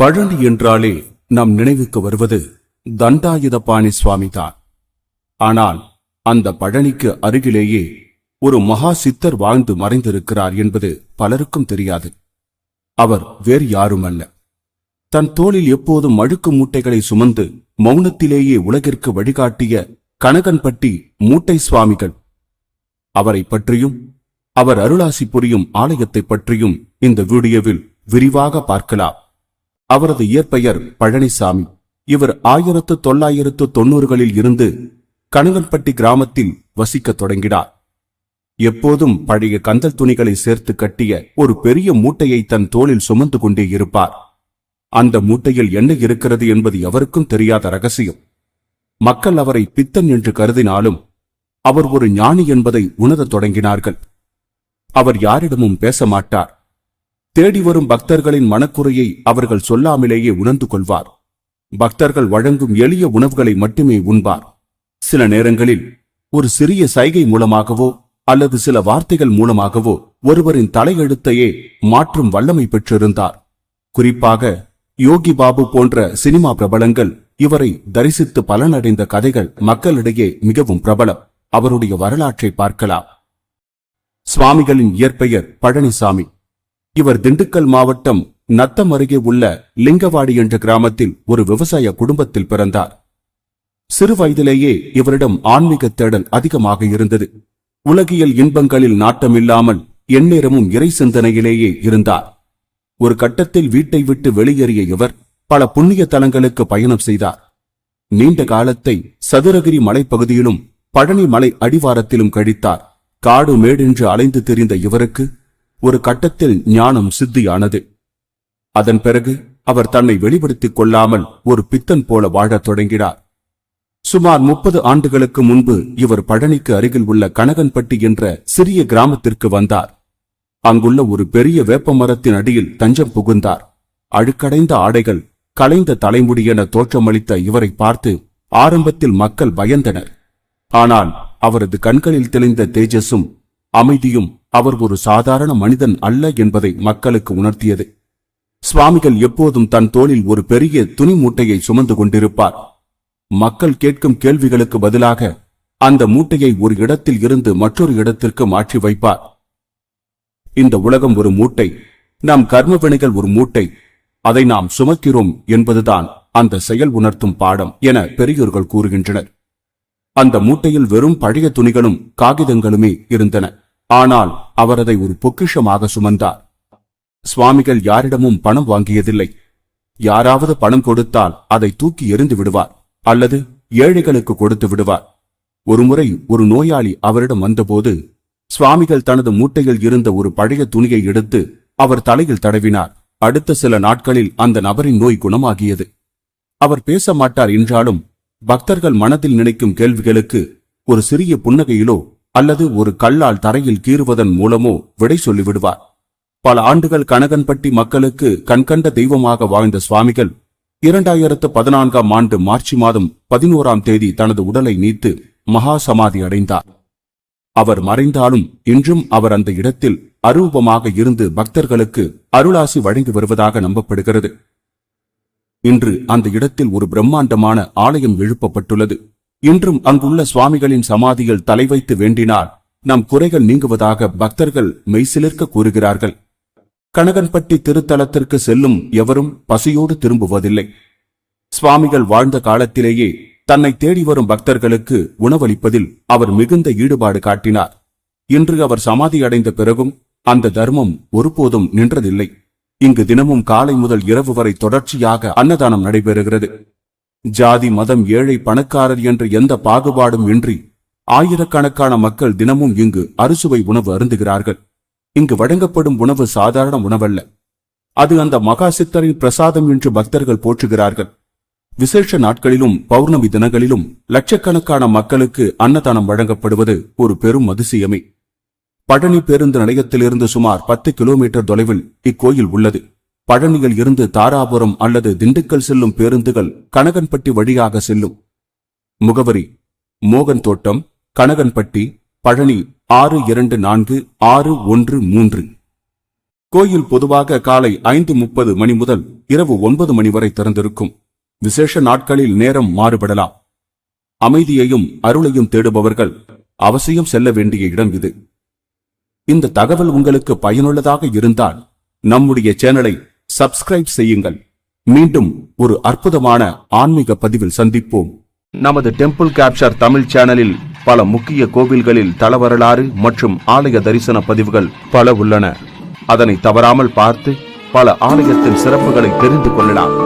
பழனி என்றாலே நம் நினைவுக்கு வருவது தண்டாயுதபாணி சுவாமிதான். ஆனால் அந்த பழனிக்கு அருகிலேயே ஒரு மகா சித்தர் வாழ்ந்து மறைந்திருக்கிறார் என்பது பலருக்கும் தெரியாது. அவர் வேறு யாரும் அல்ல தன் தோளில் எப்போதும் அழுக்கு மூட்டைகளை சுமந்து மௌனத்திலேயே உலகிற்கு வழிகாட்டிய கனகன்பட்டி மூட்டை சுவாமிகள். அவரை பற்றியும் அவர் அருளாசி புரியும் ஆலயத்தைப் பற்றியும் இந்த வீடியோவில் விரிவாக பார்க்கலாம். அவரது இயற்பெயர் பழனிசாமி. இவர் ஆயிரத்து தொள்ளாயிரத்து தொண்ணூறுகளில் இருந்து கனகன்பட்டி கிராமத்தில் வசிக்கத் தொடங்கினார். எப்போதும் பழைய கந்தல் துணிகளை சேர்த்து கட்டிய ஒரு பெரிய மூட்டையை தன் தோளில் சுமந்து கொண்டே இருப்பார். அந்த மூட்டையில் என்ன இருக்கிறது என்பது எவருக்கும் தெரியாத ரகசியம். மக்கள் அவரை பித்தன் என்று கருதினாலும் அவர் ஒரு ஞானி என்பதை உணரத் தொடங்கினார்கள். அவர் யாரிடமும் பேச மாட்டார். தேடி வரும் பக்தர்களின் மனக்குறையை அவர்கள் சொல்லாமலேயே உணர்ந்து கொள்வார். பக்தர்கள் வழங்கும் எளிய உணவுகளை மட்டுமே உண்பார். சில நேரங்களில் ஒரு சிறிய சைகை மூலமாகவோ அல்லது சில வார்த்தைகள் மூலமாகவோ ஒருவரின் தலையெழுத்தையே மாற்றும் வல்லமை பெற்றிருந்தார். குறிப்பாக யோகி பாபு போன்ற சினிமா பிரபலங்கள் இவரை தரிசித்து பலனடைந்த கதைகள் மக்களிடையே மிகவும் பிரபலம். அவருடைய வரலாற்றை பார்க்கலாம். சுவாமிகளின் இயற்பெயர் பழனிசாமி. இவர் திண்டுக்கல் மாவட்டம் நத்தம் அருகே உள்ள லிங்கவாடி என்ற கிராமத்தில் ஒரு விவசாய குடும்பத்தில் பிறந்தார். சிறு வயதிலேயே இவரிடம் ஆன்மீக தேடல் அதிகமாக இருந்தது. உலகியல் இன்பங்களில் நாட்டமில்லாமல் எந்நேரமும் இறை சிந்தனையிலேயே இருந்தார். ஒரு கட்டத்தில் வீட்டை விட்டு வெளியேறிய இவர் பல புண்ணிய தலங்களுக்கு பயணம் செய்தார். நீண்ட காலத்தை சதுரகிரி மலைப்பகுதியிலும் பழனி மலை அடிவாரத்திலும் கழித்தார். காடு மேடென்று அலைந்து திரிந்த இவருக்கு ஒரு கட்டத்தில் ஞானம் சித்தியானது. அதன் பிறகு அவர் தன்னை வெளிப்படுத்திக் கொள்ளாமல் ஒரு பித்தன் போல வாழத் தொடங்கினார். சுமார் முப்பது ஆண்டுகளுக்கு முன்பு இவர் பழனிக்கு அருகில் உள்ள கனகன்பட்டி என்ற சிறிய கிராமத்திற்கு வந்தார். அங்குள்ள ஒரு பெரிய வேப்ப மரத்தின் அடியில் தஞ்சம் புகுந்தார். அழுக்கடைந்த ஆடைகள் கலைந்த தலைமுடி என தோற்றமளித்த இவரை பார்த்து ஆரம்பத்தில் மக்கள் பயந்தனர். ஆனால் அவரது கண்களில் தெளிந்த தேஜஸும் அமைதியும் அவர் ஒரு சாதாரண மனிதன் அல்ல என்பதை மக்களுக்கு உணர்த்தியது. சுவாமிகள் எப்போதும் தன் தோளில் ஒரு பெரிய துணி மூட்டையை சுமந்து கொண்டிருப்பார். மக்கள் கேட்கும் கேள்விகளுக்கு பதிலாக அந்த மூட்டையை ஒரு இடத்தில் இருந்து மற்றொரு இடத்திற்கு மாற்றி வைப்பார். இந்த உலகம் ஒரு மூட்டை நம் கர்மவினைகள் ஒரு மூட்டை அதை நாம் சுமக்கிறோம் என்பதுதான் அந்த செயல் உணர்த்தும் பாடம் என பெரியோர்கள் கூறுகின்றனர். அந்த மூட்டையில் வெறும் பழைய துணிகளும் காகிதங்களுமே இருந்தன. ஆனால் அவர் அதை ஒரு பொக்கிஷமாக சுமந்தார். சுவாமிகள் யாரிடமும் பணம் வாங்கியதில்லை. யாராவது பணம் கொடுத்தால் அதை தூக்கி எறிந்து விடுவார் அல்லது ஏழைகளுக்கு கொடுத்து விடுவார். ஒருமுறை ஒரு நோயாளி அவரிடம் வந்தபோது சுவாமிகள் தனது மூட்டையில் இருந்த ஒரு பழைய துணியை எடுத்து அவர் தலையில் தடவினார். அடுத்த சில நாட்களில் அந்த நபரின் நோய் குணமாகியது. அவர் பேச மாட்டார் என்றாலும் பக்தர்கள் மனதில் நினைக்கும் கேள்விகளுக்கு ஒரு சிறிய புன்னகையிலோ அல்லது ஒரு கல்லால் தரையில் கீறுவதன் மூலமோ விடை சொல்லிவிடுவார். பல ஆண்டுகள் கனகன்பட்டி மக்களுக்கு கண்கண்ட தெய்வமாக வாழ்ந்த சுவாமிகள் இரண்டாயிரத்து பதினான்காம் ஆண்டு மார்ச் மாதம் பதினோராம் தேதி தனது உடலை நீத்து மகா சமாதி அடைந்தார். அவர் மறைந்தாலும் இன்றும் அவர் அந்த இடத்தில் அரூபமாக இருந்து பக்தர்களுக்கு அருளாசி வழங்கி வருவதாக நம்பப்படுகிறது. இன்று அந்த இடத்தில் ஒரு பிரம்மாண்டமான ஆலயம் எழுப்பப்பட்டுள்ளது. இன்றும் அங்குள்ள சுவாமிகளின் சமாதியில் தலை வைத்து வேண்டினால் நம் குறைகள் நீங்குவதாக பக்தர்கள் மெய்சிலிர்க்க கூறுகிறார்கள். கனகன்பட்டி திருத்தலத்திற்கு செல்லும் எவரும் பசியோடு திரும்புவதில்லை. சுவாமிகள் வாழ்ந்த காலத்திலேயே தன்னை தேடி வரும் பக்தர்களுக்கு உணவளிப்பதில் அவர் மிகுந்த ஈடுபாடு காட்டினார். இன்று அவர் சமாதி அடைந்த பிறகும் அந்த தர்மம் ஒருபோதும் நின்றதில்லை. இங்கு தினமும் காலை முதல் இரவு வரை தொடர்ச்சியாக அன்னதானம் நடைபெறுகிறது. ஜாதி மதம் ஏழை பணக்காரர் என்று எந்த பாகுபாடும் இன்றி ஆயிரக்கணக்கான மக்கள் தினமும் இங்கு அறுசுவை உணவு அருந்துகிறார்கள். இங்கு வழங்கப்படும் உணவு சாதாரண உணவல்ல. அது அந்த மகா சித்தரின் பிரசாதம் என்று பக்தர்கள் போற்றுகிறார்கள். விசேஷ நாட்களிலும் பௌர்ணமி தினங்களிலும் லட்சக்கணக்கான மக்களுக்கு அன்னதானம் வழங்கப்படுவது ஒரு பெரும் அதிசயமே. பழனி பேருந்து நிலையத்திலிருந்து சுமார் பத்து கிலோமீட்டர் தொலைவில் இக்கோயில் உள்ளது. பழனியில் இருந்து தாராபுரம் அல்லது திண்டுக்கல் செல்லும் பேருந்துகள் கனகன்பட்டி வழியாக செல்லும். முகவரி மோகன் தோட்டம் கனகன்பட்டி பழனி ஆறு இரண்டு நான்கு ஆறு ஒன்று மூன்று. கோயில் பொதுவாக காலை ஐந்து முப்பது மணி முதல் இரவு ஒன்பது மணி வரை திறந்திருக்கும். விசேஷ நாட்களில் நேரம் மாறுபடலாம். அமைதியையும் அருளையும் தேடுபவர்கள் அவசியம் செல்ல வேண்டிய இடம் இது. இந்த தகவல் உங்களுக்கு பயனுள்ளதாக இருந்தால் நம்முடைய சேனலை சப்ஸ்கிரைப் செய்யுங்கள். மீண்டும் ஒரு அற்புதமான ஆன்மீக பதிவில் சந்திப்போம். நமது டெம்பிள் கேப்சர் தமிழ் சேனலில் பல முக்கிய கோவில்களில் தளவரலாறு மற்றும் ஆலய தரிசன பதிவுகள் பல உள்ளன. அதனை தவறாமல் பார்த்து பல ஆலயத்தின் சிறப்புகளை தெரிந்து கொள்ளலாம்.